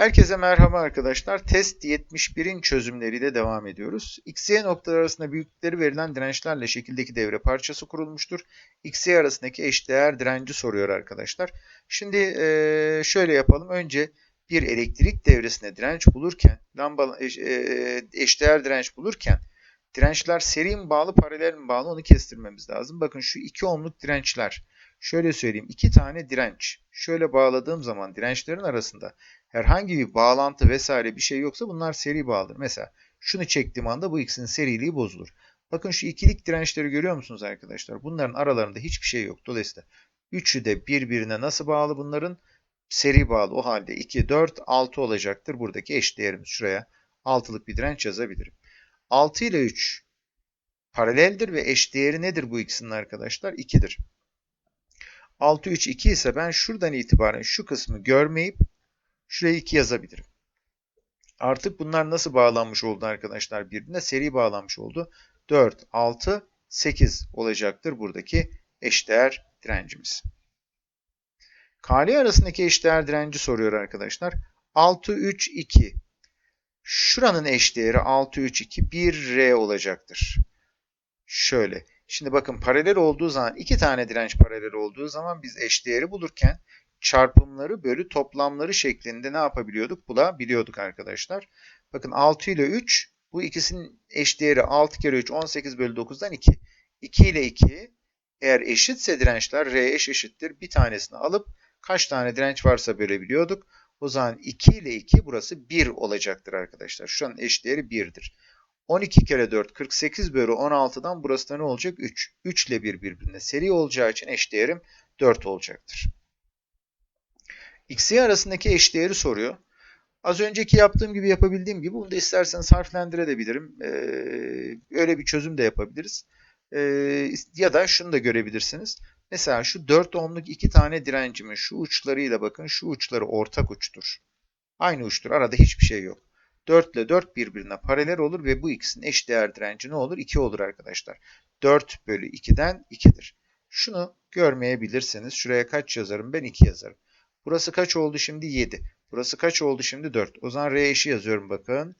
Herkese merhaba arkadaşlar. Test 71'in çözümleriyle devam ediyoruz. X, Y noktaları arasında büyüklükleri verilen dirençlerle şekildeki devre parçası kurulmuştur. X, Y arasındaki eşdeğer direnci soruyor arkadaşlar. Şimdi e, şöyle yapalım. Önce bir elektrik devresine direnç bulurken, lamba e, eşdeğer direnç bulurken dirençler seri mi bağlı, paralel mi bağlı onu kestirmemiz lazım. Bakın şu 2 ohmluk dirençler. Şöyle söyleyeyim. iki tane direnç. Şöyle bağladığım zaman dirençlerin arasında herhangi bir bağlantı vesaire bir şey yoksa bunlar seri bağlıdır. Mesela şunu çektiğim anda bu ikisinin seriliği bozulur. Bakın şu ikilik dirençleri görüyor musunuz arkadaşlar? Bunların aralarında hiçbir şey yok. Dolayısıyla üçü de birbirine nasıl bağlı bunların? Seri bağlı. O halde 2, 4, 6 olacaktır. Buradaki eş değerimiz. Şuraya 6'lık bir direnç yazabilirim. 6 ile 3 paraleldir ve eş değeri nedir bu ikisinin arkadaşlar? 2'dir. 6, 3, 2 ise ben şuradan itibaren şu kısmı görmeyip Şuraya 2 yazabilirim. Artık bunlar nasıl bağlanmış oldu arkadaşlar birbirine? Seri bağlanmış oldu. 4, 6, 8 olacaktır buradaki eşdeğer direncimiz. Kali arasındaki eşdeğer direnci soruyor arkadaşlar. 6, 3, 2. Şuranın eşdeğeri 6, 3, 2, 1 R olacaktır. Şöyle. Şimdi bakın paralel olduğu zaman iki tane direnç paralel olduğu zaman biz eşdeğeri bulurken çarpımları bölü toplamları şeklinde ne yapabiliyorduk? Bulabiliyorduk arkadaşlar. Bakın 6 ile 3 bu ikisinin eşdeğeri 6 kere 3 18 bölü 9'dan 2. 2 ile 2 eğer eşitse dirençler R eş eşittir. Bir tanesini alıp kaç tane direnç varsa bölebiliyorduk. O zaman 2 ile 2 burası 1 olacaktır arkadaşlar. Şu an eşdeğeri 1'dir. 12 kere 4 48 bölü 16'dan burası da ne olacak? 3. 3 ile 1 birbirine seri olacağı için eşdeğerim 4 olacaktır. X, Y arasındaki eşdeğeri soruyor. Az önceki yaptığım gibi yapabildiğim gibi bunu da isterseniz harflendirebilirim. Ee, öyle bir çözüm de yapabiliriz. Ee, ya da şunu da görebilirsiniz. Mesela şu 4 ohmluk iki tane direncimin şu uçlarıyla bakın şu uçları ortak uçtur. Aynı uçtur. Arada hiçbir şey yok. 4 ile 4 birbirine paralel olur ve bu ikisinin eşdeğer direnci ne olur? 2 olur arkadaşlar. 4 bölü 2'den 2'dir. Şunu görmeyebilirseniz şuraya kaç yazarım? Ben 2 yazarım. Burası kaç oldu şimdi? 7. Burası kaç oldu şimdi? 4. O zaman R eşi yazıyorum bakın.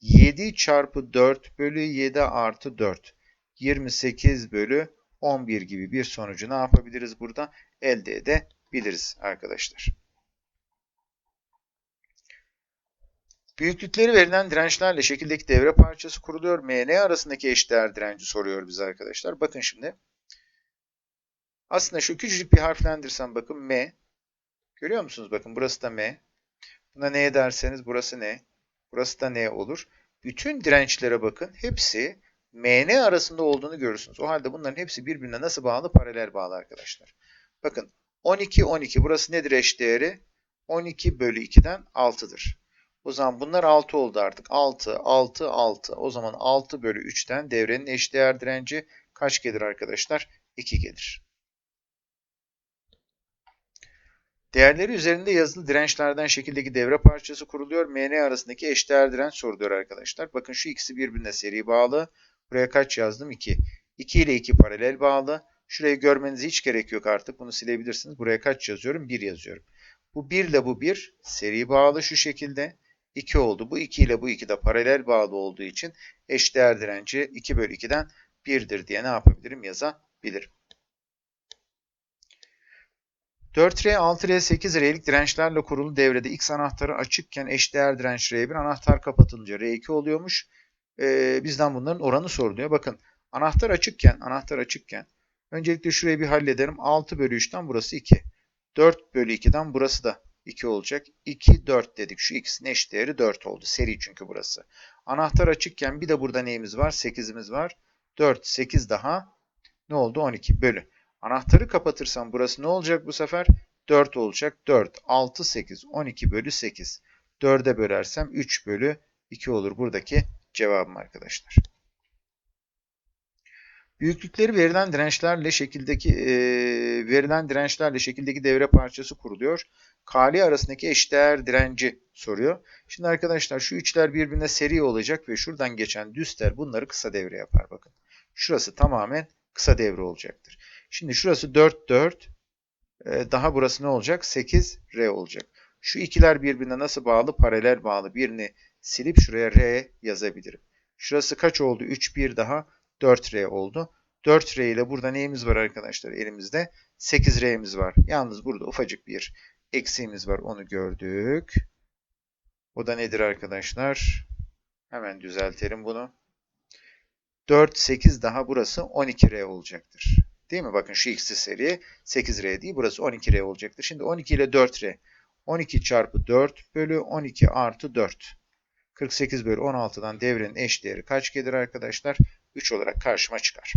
7 çarpı 4 bölü 7 artı 4. 28 bölü 11 gibi bir sonucu ne yapabiliriz burada? Elde edebiliriz arkadaşlar. Büyüklükleri verilen dirençlerle şekildeki devre parçası kuruluyor. MN arasındaki eşdeğer direnci soruyor bize arkadaşlar. Bakın şimdi. Aslında şu küçücük bir harflendirsem bakın M. Görüyor musunuz? Bakın burası da M. Buna ne derseniz burası ne? Burası da ne olur? Bütün dirençlere bakın. Hepsi MN arasında olduğunu görürsünüz. O halde bunların hepsi birbirine nasıl bağlı? Paralel bağlı arkadaşlar. Bakın 12, 12. Burası nedir eşdeğeri? 12 bölü 2'den 6'dır. O zaman bunlar 6 oldu artık. 6, 6, 6. O zaman 6 bölü 3'ten devrenin eşdeğer direnci kaç gelir arkadaşlar? 2 gelir. Değerleri üzerinde yazılı dirençlerden şekildeki devre parçası kuruluyor. MN arasındaki eşdeğer direnç soruluyor arkadaşlar. Bakın şu ikisi birbirine seri bağlı. Buraya kaç yazdım? 2. 2 ile 2 paralel bağlı. Şurayı görmenize hiç gerek yok artık. Bunu silebilirsiniz. Buraya kaç yazıyorum? 1 yazıyorum. Bu 1 ile bu 1 seri bağlı şu şekilde. 2 oldu. Bu 2 ile bu 2 de paralel bağlı olduğu için eşdeğer direnci 2 bölü 2'den 1'dir diye ne yapabilirim? Yazabilirim. 4R, 6R, 8R'lik dirençlerle kurulu devrede X anahtarı açıkken eşdeğer direnç R1 anahtar kapatılınca R2 oluyormuş. Ee, bizden bunların oranı soruluyor. Bakın anahtar açıkken, anahtar açıkken öncelikle şurayı bir hallederim. 6 bölü 3'ten burası 2. 4 bölü 2'den burası da 2 olacak. 2, 4 dedik. Şu ikisinin eşdeğeri 4 oldu. Seri çünkü burası. Anahtar açıkken bir de burada neyimiz var? 8'imiz var. 4, 8 daha ne oldu? 12 bölü. Anahtarı kapatırsam burası ne olacak bu sefer? 4 olacak. 4, 6, 8, 12 bölü 8. 4'e bölersem 3 bölü 2 olur buradaki cevabım arkadaşlar. Büyüklükleri verilen dirençlerle şekildeki e, verilen dirençlerle şekildeki devre parçası kuruluyor. Kali arasındaki eşdeğer direnci soruyor. Şimdi arkadaşlar şu üçler birbirine seri olacak ve şuradan geçen düz bunları kısa devre yapar bakın. Şurası tamamen kısa devre olacaktır. Şimdi şurası 4, 4. Ee, daha burası ne olacak? 8, R olacak. Şu ikiler birbirine nasıl bağlı? Paralel bağlı. Birini silip şuraya R yazabilirim. Şurası kaç oldu? 3, 1 daha 4R oldu. 4R ile burada neyimiz var arkadaşlar elimizde? 8R'miz var. Yalnız burada ufacık bir eksiğimiz var. Onu gördük. O da nedir arkadaşlar? Hemen düzeltelim bunu. 4, 8 daha burası 12R olacaktır. Değil mi? Bakın şu x'li seri 8R değil. Burası 12R olacaktır. Şimdi 12 ile 4R. 12 çarpı 4 bölü 12 artı 4. 48 bölü 16'dan devrenin eş değeri kaç gelir arkadaşlar? 3 olarak karşıma çıkar.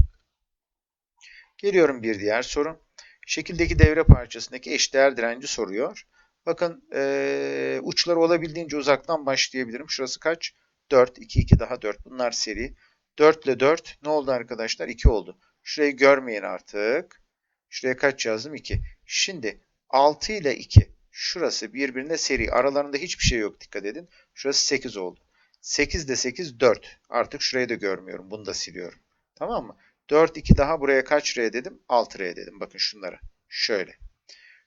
Geliyorum bir diğer soru. Şekildeki devre parçasındaki eşdeğer direnci soruyor. Bakın ee, uçları olabildiğince uzaktan başlayabilirim. Şurası kaç? 4, 2, 2 daha 4. Bunlar seri. 4 ile 4 ne oldu arkadaşlar? 2 oldu. Şurayı görmeyin artık. Şuraya kaç yazdım? 2. Şimdi 6 ile 2. Şurası birbirine seri. Aralarında hiçbir şey yok dikkat edin. Şurası 8 oldu. 8 ile 8 4. Artık şurayı da görmüyorum. Bunu da siliyorum. Tamam mı? 4 2 daha buraya kaç R dedim? 6 R dedim. Bakın şunlara. Şöyle.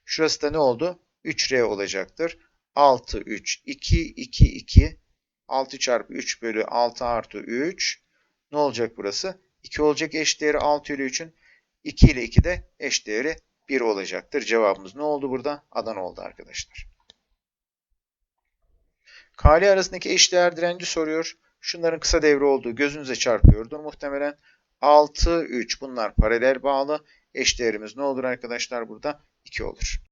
Şurası da ne oldu? 3 R olacaktır. 6 3 2 2 2 6 çarpı 3 bölü 6 artı 3 ne olacak burası? 2 olacak eş değeri 6 ile 3'ün 2 ile 2 de eş değeri 1 olacaktır. Cevabımız ne oldu burada? Adana oldu arkadaşlar. Kali arasındaki eşdeğer direnci soruyor. Şunların kısa devre olduğu gözünüze çarpıyordur muhtemelen. 6, 3 bunlar paralel bağlı. Eşdeğerimiz ne olur arkadaşlar burada? 2 olur.